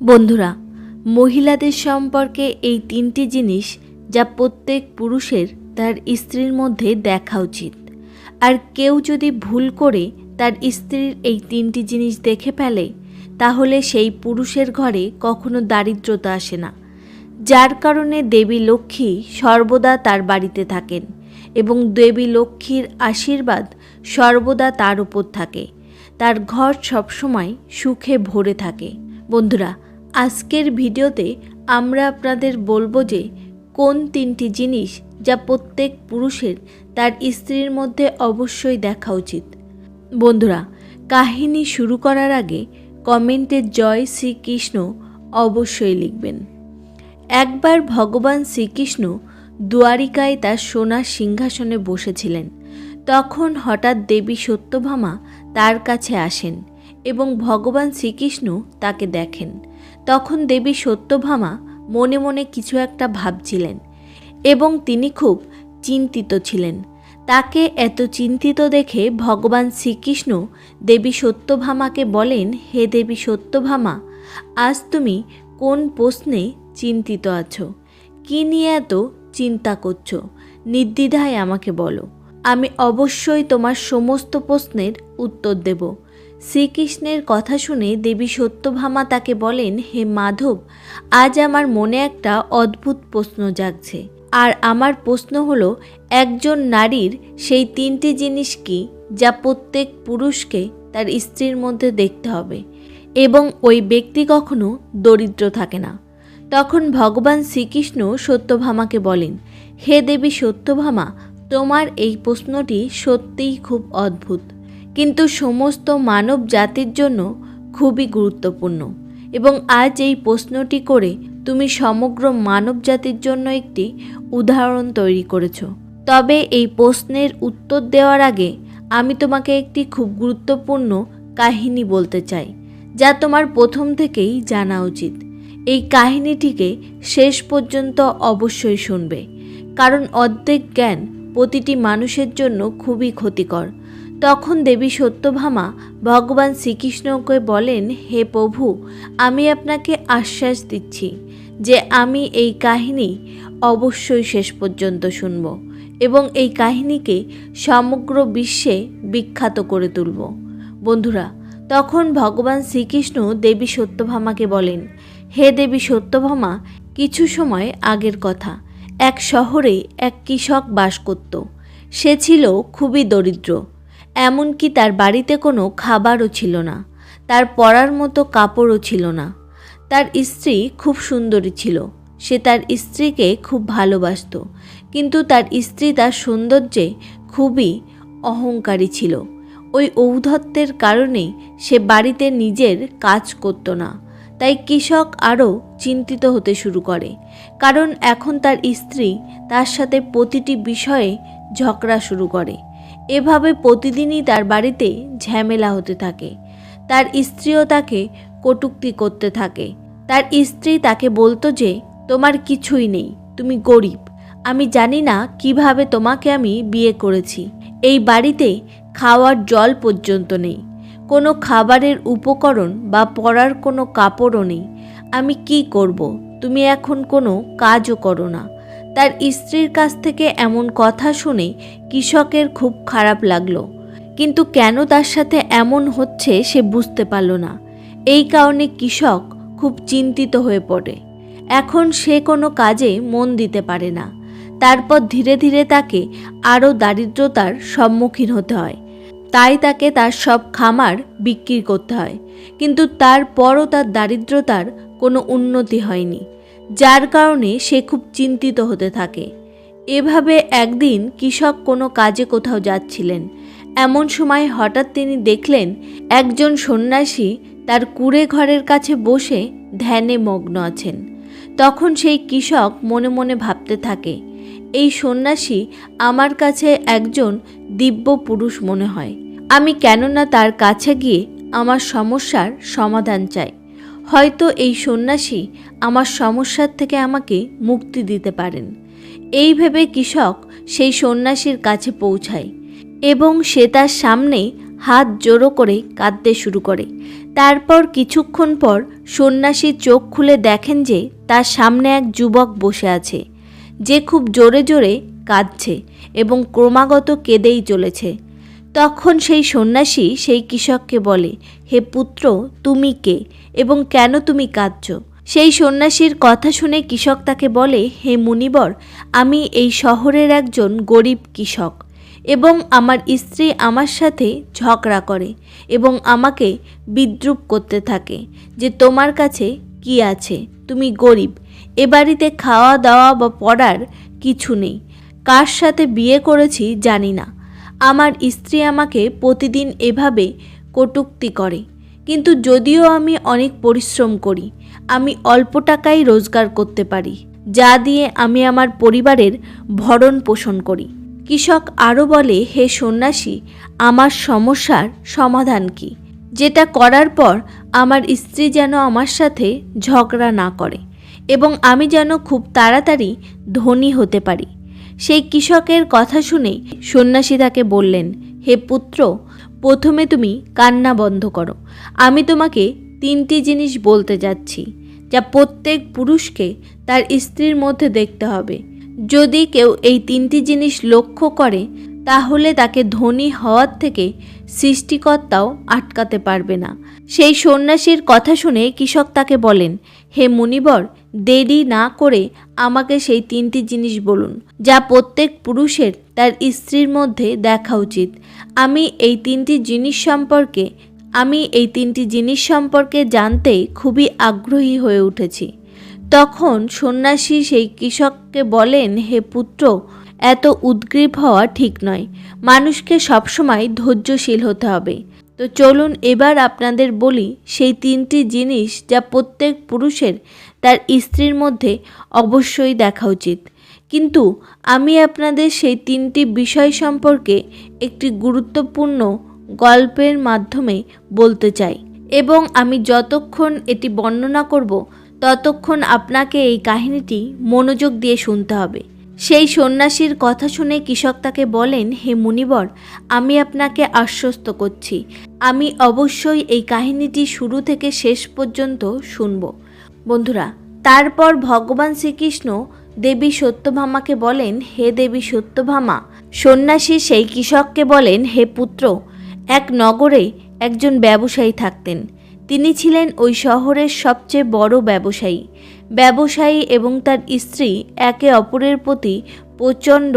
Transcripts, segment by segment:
বন্ধুরা, মহিলাদের সম্পর্কে এই তিনটি জিনিস যা প্রত্যেক পুরুষের তার স্ত্রীর মধ্যে দেখা উচিত। আর কেউ যদি ভুল করে তার স্ত্রীর এই তিনটি জিনিস দেখে ফেলে, তাহলে সেই পুরুষের ঘরে কখনো দারিদ্রতা আসে না। যার কারণে দেবী লক্ষ্মী সর্বদা তার বাড়িতে থাকেন এবং দেবী লক্ষ্মীর আশীর্বাদ সর্বদা তার উপর থাকে। তার ঘর সবসময় সুখে ভরে থাকে। বন্ধুরা আজকের ভিডিওতে আমরা আপনাদের বলব যে কোন তিনটি জিনিস যা প্রত্যেক পুরুষের তার স্ত্রীর মধ্যে অবশ্যই দেখা উচিত। বন্ধুরা, কাহিনী শুরু করার আগে কমেন্টে জয় শ্রীকৃষ্ণ অবশ্যই লিখবেন। একবার ভগবান শ্রীকৃষ্ণ দুয়ারিকায় তার সোনার সিংহাসনে বসেছিলেন। তখন হঠাৎ দেবী সত্যভামা তার কাছে আসেন এবং ভগবান শ্রীকৃষ্ণ তাকে দেখেন। তখন দেবী সত্যভামা মনে মনে কিছু একটা ভাবছিলেন এবং তিনি খুব চিন্তিত ছিলেন। তাকে এত চিন্তিত দেখে ভগবান শ্রীকৃষ্ণ দেবী সত্যভামাকে বলেন, হে দেবী সত্যভামা, আজ তুমি কোন প্রশ্নে চিন্তিত আছো? কী নিয়ে এত চিন্তা করছ? নির্দ্বিধায় আমাকে বলো। আমি অবশ্যই তোমার সমস্ত প্রশ্নের উত্তর দেব। শ্রীকৃষ্ণের কথা শুনে দেবী সত্যভামা তাকে বলেন, হে মাধব, আজ আমার মনে একটা অদ্ভুত প্রশ্ন জাগছে। আর আমার প্রশ্ন হলো, একজন নারীর সেই তিনটি জিনিস কি যা প্রত্যেক পুরুষকে তার স্ত্রীর মধ্যে দেখতে হবে? এবং ওই ব্যক্তি কখনো দরিদ্র থাকে না? তখন ভগবান শ্রীকৃষ্ণ সত্যভামাকে বলেন, হে দেবী সত্যভামা, তোমার এই প্রশ্নটি সত্যিই খুব অদ্ভুত। কিন্তু সমস্ত মানব জাতির জন্য খুবই গুরুত্বপূর্ণ। এবং আজ এই প্রশ্নটি করে তুমি সমগ্র মানব জাতির জন্য একটি উদাহরণ তৈরি করেছ। তবে এই প্রশ্নের উত্তর দেওয়ার আগে আমি তোমাকে একটি খুব গুরুত্বপূর্ণ কাহিনী বলতে চাই, যা তোমার প্রথম থেকেই জানা উচিত। এই কাহিনীটিকে শেষ পর্যন্ত অবশ্যই শুনবে, কারণ অর্ধেক জ্ঞান প্রতিটি মানুষের জন্য খুবই ক্ষতিকর। তখন দেবী সত্যভামা ভগবান শ্রীকৃষ্ণকে বলেন, হে প্রভু, আমি আপনাকে আশ্বাস দিচ্ছি যে আমি এই কাহিনী অবশ্যই শেষ পর্যন্ত শুনব এবং এই কাহিনীকে সমগ্র বিশ্বে বিখ্যাত করে তুলব। বন্ধুরা, তখন ভগবান শ্রীকৃষ্ণ দেবী সত্যভামাকে বলেন, হে দেবী সত্যভামা, কিছু সময় আগের কথা। এক শহরে এক কৃষক বাস করত। সে ছিল খুবই দরিদ্র। এমনকি তার বাড়িতে কোনো খাবারও ছিল না, তার পরার মতো কাপড়ও ছিল না। তার স্ত্রী খুব সুন্দরী ছিল, সে তার স্ত্রীকে খুব ভালোবাসত, কিন্তু তার স্ত্রী তার সৌন্দর্যে খুবই অহংকারী ছিল। ওই ঔদ্ধত্যের কারণে সে বাড়িতে নিজের কাজ করতো না, তাই কৃষক আরও চিন্তিত হতে শুরু করে, কারণ এখন তার স্ত্রী তার সাথে প্রতিটি বিষয়ে ঝগড়া শুরু করে। এভাবে প্রতিদিনই তার বাড়িতে ঝামেলা হতে থাকে। তার স্ত্রীও তাকে কটুক্তি করতে থাকে। তার স্ত্রী তাকে বলতো যে, তোমার কিছুই নেই, তুমি গরিব। আমি জানি না কীভাবে তোমাকে আমি বিয়ে করেছি। এই বাড়িতে খাওয়ার জল পর্যন্ত নেই। কোনো খাবারের উপকরণ বা পরার কোনো কাপড়ও নেই। আমি কি করব? তুমি এখন কোনো কাজও করো না। তার স্ত্রীর কাছ থেকে এমন কথা শুনে কৃষকের খুব খারাপ লাগল। কিন্তু কেন তার সাথে এমন হচ্ছে সে বুঝতে পারল না। এই কারণে কৃষক খুব চিন্তিত হয়ে পড়ে। এখন সে কোনো কাজে মন দিতে পারে না। তারপর ধীরে ধীরে তাকে আরও দারিদ্রতার সম্মুখীন হতে হয়। তাই তাকে তার সব খামার বিক্রি করতে হয়। কিন্তু তারপরও তার দারিদ্রতার কোনো উন্নতি হয়নি। যার কারণে সে খুব চিন্তিত হতে থাকে। এভাবে একদিন কৃষক কোনো কাজে কোথাও যাচ্ছিলেন। এমন সময় হঠাৎ তিনি দেখলেন, একজন সন্ন্যাসী তার কুড়ে ঘরের কাছে বসে ধ্যানে মগ্ন আছেন। তখন সেই কৃষক মনে মনে ভাবতে থাকে, এই সন্ন্যাসী আমার কাছে একজন দিব্য পুরুষ মনে হয়। আমি কেননা তার কাছে গিয়ে আমার সমস্যার সমাধান চাই। হয়তো এই সন্ন্যাসী আমার সমস্যার থেকে আমাকে মুক্তি দিতে পারেন। এই ভেবে কৃষক সেই সন্ন্যাসীর কাছে পৌঁছায় এবং সে তার সামনে হাত জোড়ো করে কাঁদতে শুরু করে। তারপর কিছুক্ষণ পর সন্ন্যাসী চোখ খুলে দেখেন যে তার সামনে এক যুবক বসে আছে। যে খুব জোরে জোরে কাঁদছে এবং ক্রমাগত কেঁদেই চলেছে। তখন সেই সন্ন্যাসী সেই কৃষককে বলে, হে পুত্র, তুমি কে? এবং কেন তুমি কাঁদছ? সেই সন্ন্যাসীর কথা শুনে কৃষক তাকে বলে, হে মুনিবর, আমি এই শহরের একজন গরিব কৃষক এবং আমার স্ত্রী আমার সাথে ঝগড়া করে এবং আমাকে বিদ্রুপ করতে থাকে যে তোমার কাছে কি আছে? তুমি গরিব। এ বাড়িতে খাওয়া দাওয়া বা পড়ার কিছু নেই। কার সাথে বিয়ে করেছি জানি না। আমার স্ত্রী আমাকে প্রতিদিন এভাবে কটূক্তি করে। কিন্তু যদিও আমি অনেক পরিশ্রম করি, আমি অল্প টাকাই রোজগার করতে পারি, যা দিয়ে আমি আমার পরিবারের ভরণ পোষণ করি। কৃষক আরও বলে, হে সন্ন্যাসী, আমার সমস্যার সমাধান কি? যেটা করার পর আমার স্ত্রী যেন আমার সাথে ঝগড়া না করে এবং আমি যেন খুব তাড়াতাড়ি ধনী হতে পারি। সেই কৃষকের কথা শুনে সন্ন্যাসী তাকে বললেন, হে পুত্র প্রথমে তুমি কান্না বন্ধ করো। আমি তোমাকে তিনটি জিনিস বলতে যাচ্ছি, যা প্রত্যেক পুরুষকে তার স্ত্রীর মধ্যে দেখতে হবে। যদি কেউ এই তিনটি জিনিস লক্ষ্য করে, তাহলে তাকে ধনী হওয়ার থেকে সৃষ্টিকর্তাও আটকাতে পারবে না। সেই সন্ন্যাসীর কথা শুনে কৃষক তাকে বলেন, হে মুনিবর দেরি না করে আমাকে সেই তিনটি জিনিস বলুন, যা প্রত্যেক পুরুষের তার স্ত্রীর মধ্যে দেখা উচিত। আমি এই তিনটি জিনিস সম্পর্কে, আমি এই তিনটি জিনিস সম্পর্কে জানতে খুবই আগ্রহী হয়ে উঠেছি। তখন সন্ন্যাসী সেই কৃষককে বলেন, হে পুত্র, এত উদ্গ্রীব হওয়া ঠিক নয়। মানুষকে সবসময় ধৈর্যশীল হতে হবে। তো চলুন এবার আপনাদের বলি সেই তিনটি জিনিস যা প্রত্যেক পুরুষের তার স্ত্রীর মধ্যে অবশ্যই দেখা উচিত। কিন্তু আমি আপনাদের সেই তিনটি বিষয় সম্পর্কে একটি গুরুত্বপূর্ণ গল্পের মাধ্যমে বলতে চাই এবং আমি যতক্ষণ এটি বর্ণনা করব, ততক্ষণ আপনাকে এই কাহিনীটি মনোযোগ দিয়ে শুনতে হবে। সেই সন্ন্যাসীর কথা শুনে কৃষক তাকে বলেন, হে মুনিবর, আমি আপনাকে আশ্বস্ত করছি। আমি অবশ্যই এই কাহিনীটি শুরু থেকে শেষ পর্যন্ত শুনব। বন্ধুরা, তারপর ভগবান শ্রীকৃষ্ণ দেবী সত্যভামাকে বলেন, হে দেবী সত্যভামা, সন্ন্যাসী সেই কৃষককে বলেন, হে পুত্র, এক নগরে একজন ব্যবসায়ী থাকতেন। তিনি ছিলেন ওই শহরের সবচেয়ে বড় ব্যবসায়ী। ব্যবসায়ী এবং তার স্ত্রী একে অপরের প্রতি প্রচণ্ড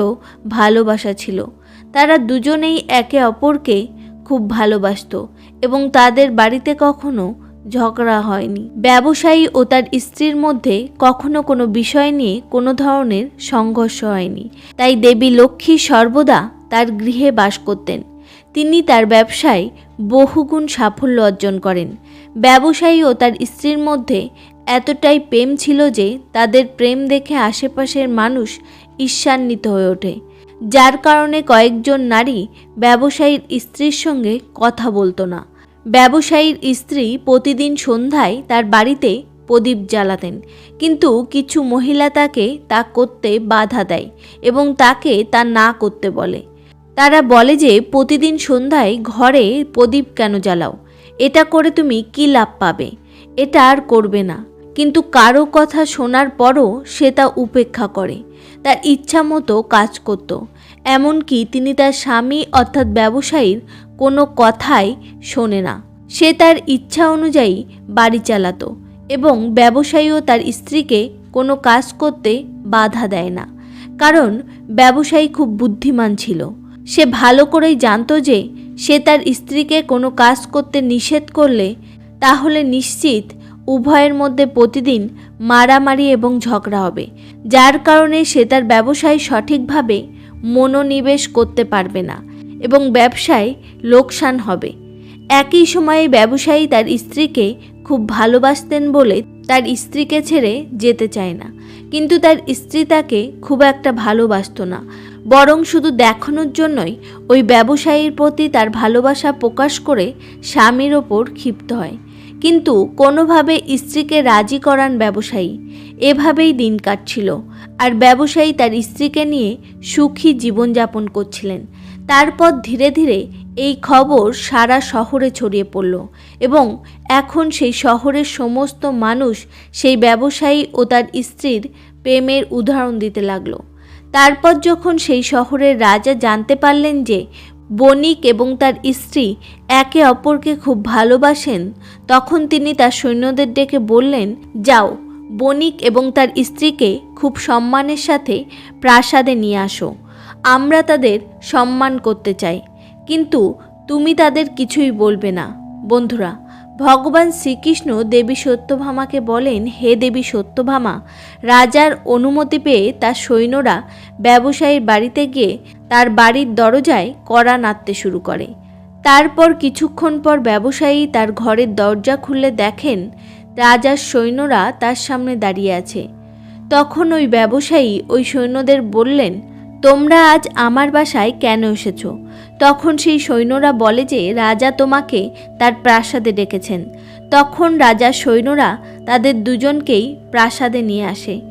ভালোবাসা ছিল। তারা দুজনেই একে অপরকে খুব ভালোবাসত এবং তাদের বাড়িতে কখনো ঝগড়া হয়নি। ব্যবসায়ী ও তার স্ত্রীর মধ্যে কখনো কোনো বিষয় নিয়ে কোনো ধরনের সংঘর্ষ হয়নি। তাই দেবী লক্ষ্মী সর্বদা তার গৃহে বাস করতেন। তিনি তার ব্যবসায় বহুগুণ সাফল্য অর্জন করেন। ব্যবসায়ী ও তার স্ত্রীর মধ্যে এতটাই প্রেম ছিল যে তাদের প্রেম দেখে আশেপাশের মানুষ ঈর্ষান্বিত হয়ে ওঠে। যার কারণে কয়েকজন নারী ব্যবসায়ীর স্ত্রীর সঙ্গে কথা বলতো না। ব্যবসায়ীর স্ত্রী প্রতিদিন সন্ধ্যায় তার বাড়িতে প্রদীপ জ্বালাতেন। কিন্তু কিছু মহিলা তাকে তা করতে বাধা দেয় এবং তাকে তা না করতে বলে। তারা বলে যে, প্রতিদিন সন্ধ্যায় ঘরে প্রদীপ কেন জ্বালাও? এটা করে তুমি কী লাভ পাবে? এটা আর করবে না। কিন্তু কারও কথা শোনার পরও সে তা উপেক্ষা করে, তার ইচ্ছা মতো কাজ করত। এমনকি তিনি তার স্বামী অর্থাৎ ব্যবসায়ীর কোনো কথাই শোনে না। সে তার ইচ্ছা অনুযায়ী বাড়ি চালাতো এবং ব্যবসায়ীও তার স্ত্রীকে কোনো কাজ করতে বাধা দেয় না। কারণ ব্যবসায়ী খুব বুদ্ধিমান ছিল। সে ভালো করেই জানতো যে সে তার স্ত্রীকে কোনো কাজ করতে নিষেধ করলে তাহলে নিশ্চিত উভয়ের মধ্যে প্রতিদিন মারামারি এবং ঝগড়া হবে, যার কারণে সে তার ব্যবসায় সঠিকভাবে মনোনিবেশ করতে পারবে না এবং ব্যবসায় লোকসান হবে। একই সময়ে ব্যবসায়ী তার স্ত্রীকে খুব ভালোবাসতেন বলে তার স্ত্রীকে ছেড়ে যেতে চায় না, কিন্তু তার স্ত্রী তাকে খুব একটা ভালোবাসত না, বরং শুধু দেখানোর জন্যই ওই ব্যবসায়ীর প্রতি তার ভালোবাসা প্রকাশ করে স্বামীর ওপর ক্ষিপ্ত হয়। কিন্তু কোনোভাবে স্ত্রীকে রাজি করান ব্যবসায়ী। এভাবেই দিন কাটছিল। আর ব্যবসায়ী তার স্ত্রীকে নিয়ে সুখী জীবনযাপন করছিলেন। তারপর ধীরে ধীরে এই খবর সারা শহরে ছড়িয়ে পড়ল এবং এখন সেই শহরের সমস্ত মানুষ সেই ব্যবসায়ী ও তার স্ত্রীর প্রেমের উদাহরণ দিতে লাগল। তারপর যখন সেই শহরের রাজা জানতে পারলেন যে বণিক এবং তার স্ত্রী একে অপরকে খুব ভালোবাসেন। তখন তিনি তার সৈন্যদের ডেকে বললেন, যাও, বণিক এবং তার স্ত্রীকে খুব সম্মানের সাথে প্রাসাদে নিয়ে আসো। আমরা তাদের সম্মান করতে চাই। কিন্তু তুমি তাদের কিছুই বলবে না। বন্ধুরা, ভগবান শ্রীকৃষ্ণ দেবী সত্যভামাকে বলেন, হে দেবী সত্যভামা, রাজার অনুমতি পেয়ে তার সৈন্যরা ব্যবসায়ীর বাড়িতে গিয়ে তার বাড়ির দরজায় কড়া নাড়তে শুরু করে। তারপর কিছুক্ষণ পর ব্যবসায়ী তার ঘরের দরজা খুলে দেখেন রাজার সৈন্যরা তার সামনে দাঁড়িয়ে আছে। তখন ওই ব্যবসায়ী ওই সৈন্যদের বললেন, তোমরা আজ আমার বাসায় কেন এসেছ? তখন সেই সৈন্যরা বলে যে, রাজা তোমাকে তার প্রাসাদে ডেকেছেন। তখন রাজার সৈন্যরা তাদের দুজনকেই প্রাসাদে নিয়ে আসে।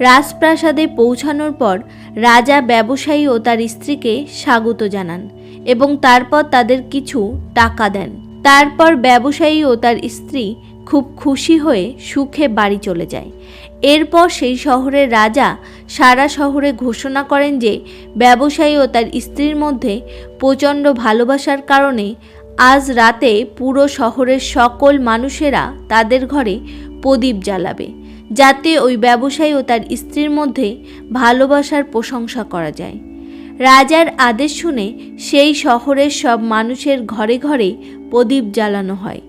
রাজপ্রাসাদে পৌঁছানোর পর রাজা ব্যবসায়ী ও তার স্ত্রীকে স্বাগত জানান এবং তারপর তাদের কিছু টাকা দেন। তারপর ব্যবসায়ী ও তার স্ত্রী খুব খুশি হয়ে সুখে বাড়ি চলে যায়। এরপর সেই শহরের রাজা সারা শহরে ঘোষণা করেন যে ব্যবসায়ী ও তার স্ত্রীর মধ্যে প্রচণ্ড ভালোবাসার কারণে আজ রাতে পুরো শহরের সকল মানুষেরা তাদের ঘরে প্রদীপ জ্বালাবে। যাতে ওই ব্যবসায়ী ও তার স্ত্রীর মধ্যে ভালোবাসার প্রশংসা করা যায়। রাজার আদেশ শুনে সেই শহরের সব মানুষের ঘরে ঘরে প্রদীপ জ্বালানো হয়।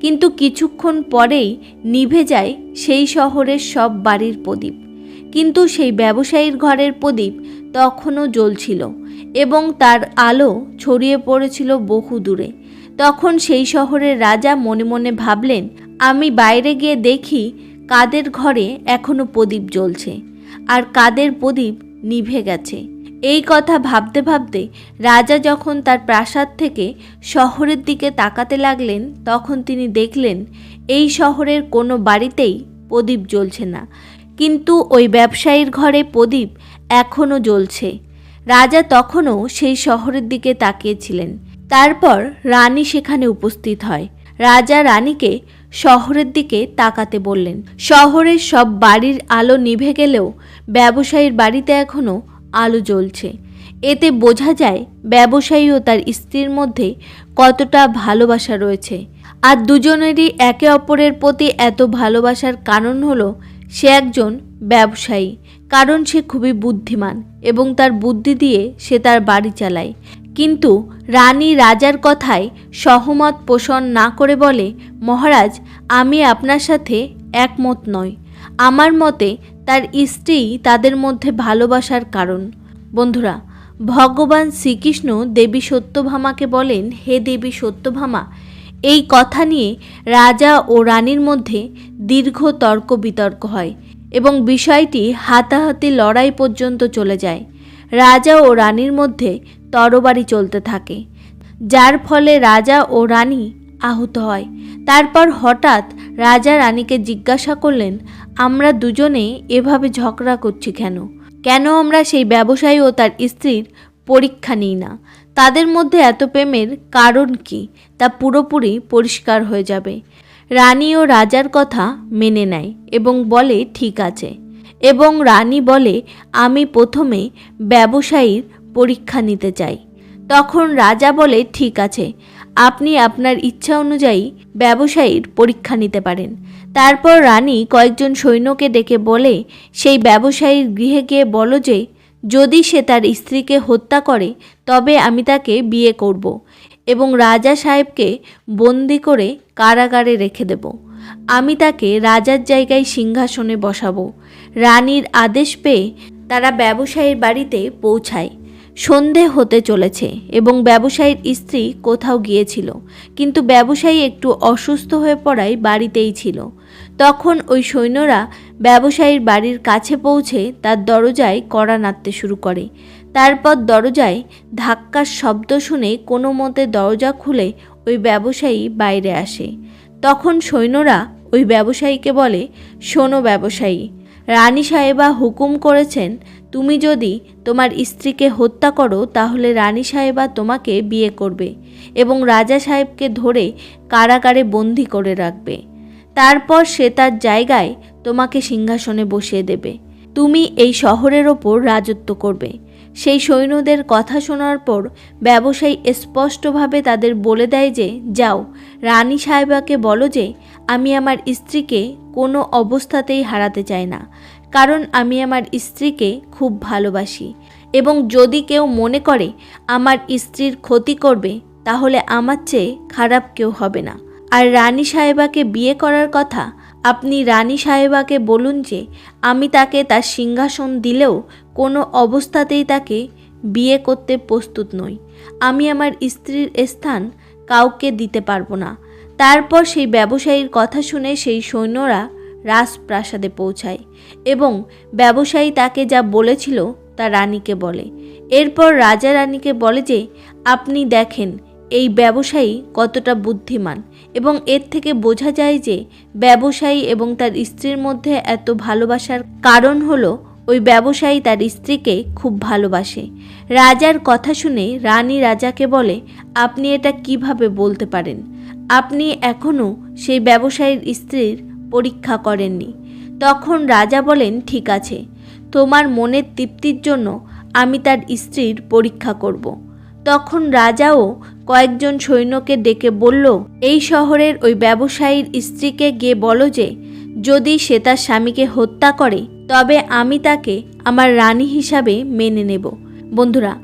কিন্তু কিছুক্ষণ পরেই নিভে যায় সেই শহরের সব বাড়ির প্রদীপ। কিন্তু সেই ব্যবসায়ীর ঘরের প্রদীপ তখনও জ্বলছিল এবং তার আলো ছড়িয়ে পড়েছিল বহু দূরে। তখন সেই শহরের রাজা মনে মনে ভাবলেন, আমি বাইরে গিয়ে দেখি কাদের ঘরে এখনও প্রদীপ জ্বলছে, আর কাদের প্রদীপ নিভে গেছে। এই কথা ভাবতে ভাবতে রাজা যখন তার প্রাসাদ থেকে শহরের দিকে তাকাতে লাগলেন, তখন তিনি দেখলেন, এই শহরের কোনো বাড়িতেই প্রদীপ জ্বলছে না। কিন্তু ওই ব্যবসায়ীর ঘরে প্রদীপ এখনও জ্বলছে। রাজা তখনও সেই শহরের দিকে তাকিয়েছিলেন। তারপর রানী সেখানে উপস্থিত হয়। রাজা রানীকে শহরের দিকে তাকাতে বললেন, শহরের সব বাড়ির আলো নিভে গেলেও ব্যবসায়ীর বাড়িতে এখনও আলো জ্বলছে। এতে বোঝা যায় ব্যবসায়ী ও তার স্ত্রীর মধ্যে কতটা ভালোবাসা রয়েছে। আর দুজনেরই একে অপরের প্রতি এত ভালোবাসার কারণ হলো সে একজন ব্যবসায়ী। কারণ সে খুবই বুদ্ধিমান এবং তার বুদ্ধি দিয়ে সে তার বাড়ি চালায়। কিন্তু রানী রাজার কথায় সহমত পোষণ না করে বলে, মহারাজ, আমি আপনার সাথে একমত নয় আমার মতে তার স্ত্রী তাদের মধ্যে ভালোবাসার কারণ। বন্ধুরা, ভগবান শ্রীকৃষ্ণ দেবী সত্যভামাকে বলেন, হে দেবী সত্যভামা, এই কথা নিয়ে রাজা ও রানীর মধ্যে দীর্ঘ তর্ক বিতর্ক হয় এবং বিষয়টি হাতাহাতি লড়াই পর্যন্ত চলে যায়। রাজা ও রানীর মধ্যে তরবারি চলতে থাকে, যার ফলে রাজা ও রানী আহত হয়। তারপর হঠাৎ রাজা রানীকে জিজ্ঞাসা করলেন, আমরা দুজনে এভাবে ঝগড়া করছি কেন? কেন আমরা সেই ব্যবসায়ী ও তার স্ত্রীর পরীক্ষা নিই না? তাদের মধ্যে এত প্রেমের কারণ কি? তা পুরোপুরি পরিষ্কার হয়ে যাবে। রানী ও রাজার কথা মেনে নেয় এবং বলে, ঠিক আছে। এবং রানী বলে, আমি প্রথমে ব্যবসায়ীর পরীক্ষা নিতে চাই। তখন রাজা বলে, ঠিক আছে। আপনি আপনার ইচ্ছা অনুযায়ী ব্যবসায়ীর পরীক্ষা নিতে পারেন। তারপর রানী কয়েকজন সৈন্যকে ডেকে বলে, সেই ব্যবসায়ীর গৃহে গিয়ে বলো যে, যদি সে তার স্ত্রীকে হত্যা করে, তবে আমি তাকে বিয়ে করব এবং রাজা সাহেবকে বন্দি করে কারাগারে রেখে দেব। আমি তাকে রাজার জায়গায় সিংহাসনে বসাবো। রানীর আদেশ পেয়ে তারা ব্যবসায়ীর বাড়িতে পৌঁছায়। সন্ধে হতে চলেছে এবং ব্যবসায়ীর স্ত্রী কোথাও গিয়েছিল, কিন্তু ব্যবসায়ী একটু অসুস্থ হয়ে পড়ায় বাড়িতেই ছিল। তখন ওই সৈন্যরা ব্যবসায়ীর বাড়ির কাছে পৌঁছে তার দরজায় কড়া নাড়তে শুরু করে। তারপর দরজায় ধাক্কার শব্দ শুনে কোনো মতে দরজা খুলে ওই ব্যবসায়ী বাইরে আসে। তখন সৈন্যরা ওই ব্যবসায়ীকে বলে, শোনো ব্যবসায়ী রানী সাহেবা হুকুম করেছেন, তুমি যদি তোমার স্ত্রীকে হত্যা করো, তাহলে রানী সাহেবা তোমাকে বিয়ে করবে এবং রাজা সাহেবকে ধরে কারাগারে বন্দি করে রাখবে। তারপর সে তার জায়গায় তোমাকে সিংহাসনে বসিয়ে দেবে। তুমি এই শহরের ওপর রাজত্ব করবে। সেই সৈন্যদের কথা শোনার পর ব্যবসায়ী স্পষ্টভাবে তাদের বলে দেয় যে, যাও, রানী সাহেবাকে বলো যে আমি আমার স্ত্রীকে কোনো অবস্থাতেই হারাতে চাই না, কারণ আমি আমার স্ত্রীকে খুব ভালোবাসি। এবং যদি কেউ মনে করে আমার স্ত্রীর ক্ষতি করবে, তাহলে আমার চেয়ে খারাপ কেউ হবে না। আর রানী সাহেবাকে বিয়ে করার কথা আপনি রানী সাহেবাকে বলুন যে, আমি তাকে তার সিংহাসন দিলেও কোনো অবস্থাতেই তাকে বিয়ে করতে প্রস্তুত নই। আমি আমার স্ত্রীর স্থান কাউকে দিতে পারব না। তারপর সেই ব্যবসায়ীর কথা শুনে সেই সৈন্যরা রাজপ্রাসাদে পৌঁছায় এবং ব্যবসায়ী তাকে যা বলেছিল তা রানীকে বলে। এরপর রাজা রানীকে বলে যে, আপনি দেখেন, এই ব্যবসায়ী কতটা বুদ্ধিমান এবং এর থেকে বোঝা যায় যে ব্যবসায়ী এবং তার স্ত্রীর মধ্যে এত ভালোবাসার কারণ হলো ওই ব্যবসায়ী তার স্ত্রীকে খুব ভালোবাসে। রাজার কথা শুনে রানী রাজাকে বলে, আপনি এটা কীভাবে বলতে পারেন? আপনি এখনও সেই ব্যবসায়ীর স্ত্রীর পরীক্ষা করেননি। তখন রাজা বলেন, ঠিক আছে, তোমার মনের তৃপ্তির জন্য আমি তার স্ত্রীর পরীক্ষা করব। তখন রাজাও কয়েকজন সৈন্যকে ডেকে বলল, এই শহরের ওই ব্যবসায়ীর স্ত্রীকে গিয়ে বলো যে, যদি সে তার স্বামীকে হত্যা করে, তবে আমি তাকে আমার রানী হিসাবে মেনে নেব। বন্ধুরা,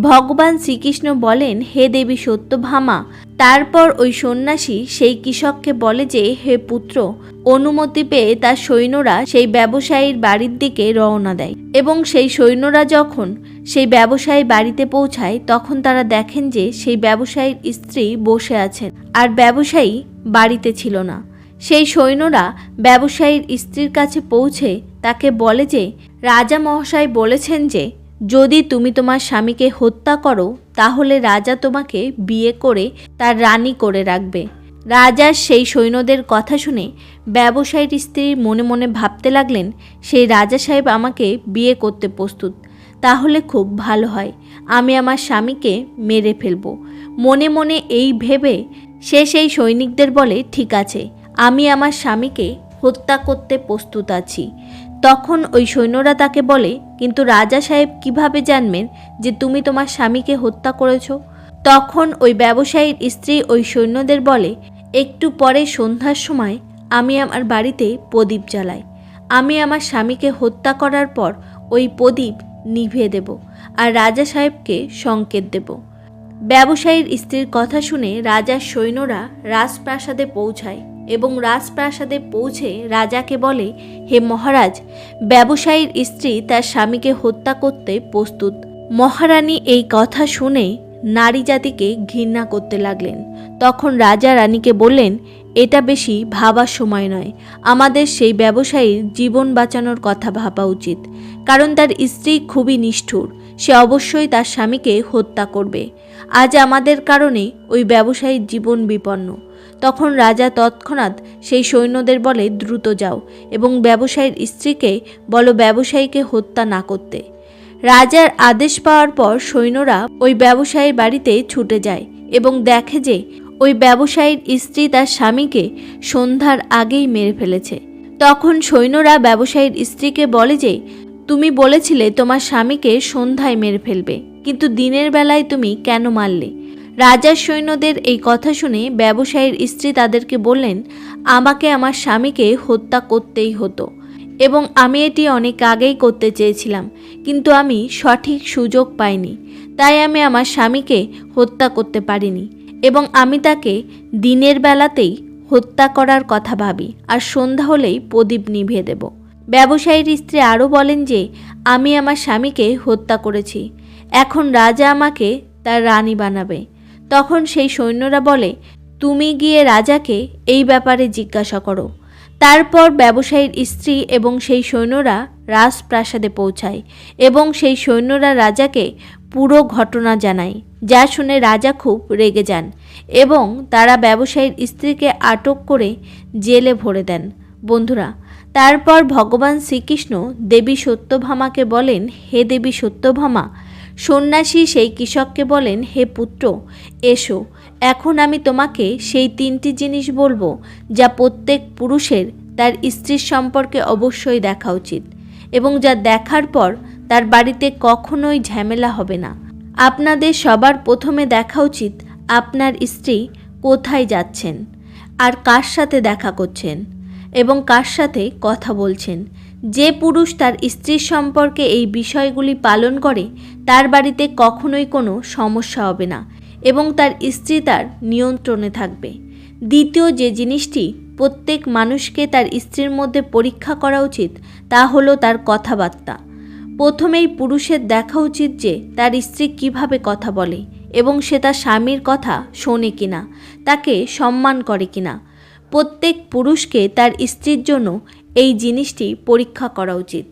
ভগবান শ্রীকৃষ্ণ বলেন, হে দেবী সত্যভামা তারপর ওই সন্ন্যাসী সেই কৃষককে বলে যে, হে পুত্র, অনুমতি পেয়ে তার সৈন্যরা সেই ব্যবসায়ীর বাড়ির দিকে রওনা দেয়। এবং সেই সৈন্যরা যখন সেই ব্যবসায়ী বাড়িতে পৌঁছায়, তখন তারা দেখেন যে সেই ব্যবসায়ীর স্ত্রী বসে আছেন আর ব্যবসায়ী বাড়িতে ছিল না। সেই সৈন্যরা ব্যবসায়ীর স্ত্রীর কাছে পৌঁছে তাকে বলে যে, রাজা মহাশয় বলেছেন যে যদি তুমি তোমার স্বামীকে হত্যা করো, তাহলে রাজা তোমাকে বিয়ে করে তার রানী করে রাখবে। রাজার সেই সৈন্যদের কথা শুনে ব্যবসায়ীর স্ত্রী মনে মনে ভাবতে লাগলেন, সেই রাজা সাহেব আমাকে বিয়ে করতে প্রস্তুত। তাহলে খুব ভালো হয়। আমি আমার স্বামীকে মেরে ফেলব। মনে মনে এই ভেবে সে সেই সৈনিকদের বলে, ঠিক আছে, আমি আমার স্বামীকে হত্যা করতে প্রস্তুত আছি। তখন ওই সৈন্যরা তাকে বলে, কিন্তু রাজা সাহেব কীভাবে জানবেন যে তুমি তোমার স্বামীকে হত্যা করেছ? তখন ওই ব্যবসায়ীর স্ত্রী ওই সৈন্যদের বলে, একটু পরে সন্ধ্যার সময় আমি আমার বাড়িতে প্রদীপ জ্বালাই। আমি আমার স্বামীকে হত্যা করার পর ওই প্রদীপ নিভিয়ে দেব আর রাজা সাহেবকে সংকেত দেব ব্যবসায়ীর স্ত্রীর কথা শুনে রাজার সৈন্যরা রাজপ্রাসাদে পৌঁছায়। এবং রাজপ্রাসাদে পৌঁছে রাজাকে বলে, হে মহারাজ, ব্যবসায়ীর স্ত্রী তার স্বামীকে হত্যা করতে প্রস্তুত। মহারানী এই কথা শুনে নারী জাতিকে ঘৃণা করতে লাগলেন। তখন রাজা রানীকে বললেন, এটা বেশি ভাবার সময় নয়। আমাদের সেই ব্যবসায়ীর জীবন বাঁচানোর কথা ভাবা উচিত। কারণ তার স্ত্রী খুবই নিষ্ঠুর। সে অবশ্যই তার স্বামীকে হত্যা করবে। আজ আমাদের কারণে ওই ব্যবসায়ীর জীবন বিপন্ন। তখন রাজা তৎক্ষণাৎ সেই সৈন্যদের বলে, দ্রুত যাও এবং ব্যবসায়ীর স্ত্রীকে বলো ব্যবসায়ীকে হত্যা না করতে। রাজার আদেশ পাওয়ার পর সৈন্যরা ওই ব্যবসায়ীর বাড়িতে ছুটে যায় এবং দেখে যে ওই ব্যবসায়ীর স্ত্রী তার স্বামীকে সন্ধ্যার আগেই মেরে ফেলেছে। তখন সৈন্যরা ব্যবসায়ীর স্ত্রীকে বলে যে, তুমি বলেছিলে তোমার স্বামীকে সন্ধ্যায় মেরে ফেলবে, কিন্তু দিনের বেলায় তুমি কেন মারলে? রাজার সৈন্যদের এই কথা শুনে ব্যবসায়ীর স্ত্রী তাদেরকে বললেন, আমাকে আমার স্বামীকে হত্যা করতেই হতো এবং আমি এটি অনেক আগেই করতে চেয়েছিলাম, কিন্তু আমি সঠিক সুযোগ পাইনি। তাই আমি আমার স্বামীকে হত্যা করতে পারিনি এবং আমি তাকে দিনের বেলাতেই হত্যা করার কথা ভাবি আর সন্ধ্যা হলেই প্রদীপ নিভিয়ে দেব। ব্যবসায়ীর স্ত্রী আরও বলেন যে, আমি আমার স্বামীকে হত্যা করেছি। এখন রাজা আমাকে তার রানী বানাবে। তখন সেই সৈন্যরা বলে, তুমি গিয়ে রাজাকে এই ব্যাপারে জিজ্ঞাসা করো। তারপর ব্যবসায়ীর স্ত্রী এবং সেই সৈন্যরা রাজপ্রাসাদে পৌঁছায় এবং সেই সৈন্যরা রাজাকে পুরো ঘটনা জানায়, যা শুনে রাজা খুব রেগে যান এবং তারা ব্যবসায়ীর স্ত্রীকে আটক করে জেলে ভরে দেন। বন্ধুরা, তারপর ভগবান শ্রীকৃষ্ণ দেবী সত্যভামাকে বলেন, হে দেবী সত্যভামা সন্ন্যাসী সেই কৃষককে বলেন, হে পুত্র, এসো, এখন আমি তোমাকে সেই তিনটি জিনিস বলব, যা প্রত্যেক পুরুষের তার স্ত্রীর সম্পর্কে অবশ্যই দেখা উচিত, এবং যা দেখার পর তার বাড়িতে কখনোই ঝামেলা হবে না। আপনাদের সবার প্রথমে দেখা উচিত আপনার স্ত্রী কোথায় যাচ্ছেন, আর কার সাথে দেখা করছেন, এবং কার সাথে কথা বলছেন যে পুরুষ তার স্ত্রীর সম্পর্কে এই বিষয়গুলি পালন করে, তার বাড়িতে কখনোই কোনো সমস্যা হবে না এবং তার স্ত্রী তার নিয়ন্ত্রণে থাকবে। দ্বিতীয় যে জিনিসটি প্রত্যেক মানুষকে তার স্ত্রীর মধ্যে পরীক্ষা করা উচিত, তা হলো তার কথাবার্তা। প্রথমেই পুরুষের দেখা উচিত যে তার স্ত্রী কীভাবে কথা বলে এবং সে তার স্বামীর কথা শোনে কিনা, তাকে সম্মান করে কিনা। প্রত্যেক পুরুষকে তার স্ত্রীর জন্য এই জিনিসটি পরীক্ষা করা উচিত।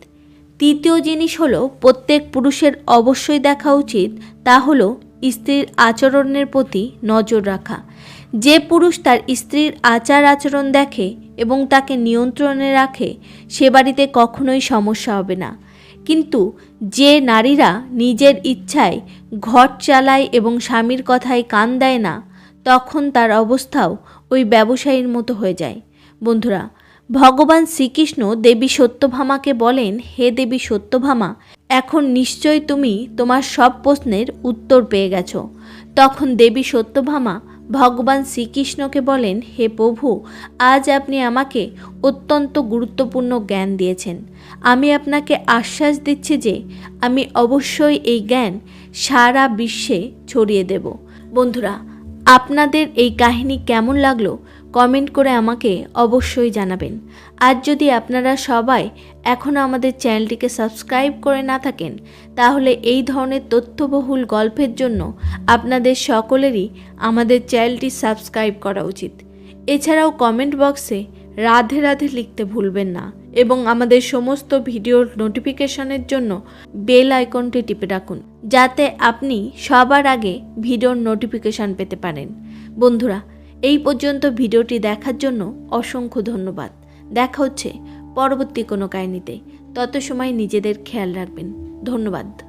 তৃতীয় জিনিস হলো, প্রত্যেক পুরুষের অবশ্যই দেখা উচিত, তা হলো স্ত্রীর আচরণের প্রতি নজর রাখা। যে পুরুষ তার স্ত্রীর আচার আচরণ দেখে এবং তাকে নিয়ন্ত্রণে রাখে, সে বাড়িতে কখনোই সমস্যা হবে না। কিন্তু যে নারীরা নিজের ইচ্ছায় ঘর চালায় এবং স্বামীর কথায় কান দেয় না, তখন তার অবস্থাও ওই ব্যবসায়ীর মতো হয়ে যায়। বন্ধুরা ভগবান শ্রীকৃষ্ণ দেবী সত্যভামাকে বলেন, হে দেবী সত্যভামা, এখন নিশ্চয় তুমি তোমার সব প্রশ্নের উত্তর পেয়ে গেছ। তখন দেবী সত্যভামা ভগবান শ্রীকৃষ্ণকে বলেন, হে প্রভু, আজ আপনি আমাকে অত্যন্ত গুরুত্বপূর্ণ জ্ঞান দিয়েছেন। আমি আপনাকে আশ্বাস দিচ্ছি যে আমি অবশ্যই এই জ্ঞান সারা বিশ্বে ছড়িয়ে দেব। বন্ধুরা, আপনাদের এই কাহিনী কেমন লাগল? কমেন্ট করে আমাকে অবশ্যই জানাবেন। আর যদি আপনারা সবাই এখনও আমাদের চ্যানেলটিকে সাবস্ক্রাইব করে না থাকেন, তাহলে এই ধরনের তথ্যবহুল গল্পের জন্য আপনাদের সকলেরই আমাদের চ্যানেলটি সাবস্ক্রাইব করা উচিত। এছাড়াও কমেন্ট বক্সে রাধে রাধে লিখতে ভুলবেন না এবং আমাদের সমস্ত ভিডিওর নোটিফিকেশনের জন্য বেল আইকনটি টিপে রাখুন, যাতে আপনি সবার আগে ভিডিওর নোটিফিকেশন পেতে পারেন। বন্ধুরা এই পর্যন্ত ভিডিওটি দেখার জন্য অসংখ্য ধন্যবাদ। দেখা হচ্ছে পরবর্তী কোনো কাহিনীতে। তত সময় নিজেদের খেয়াল রাখবেন। ধন্যবাদ।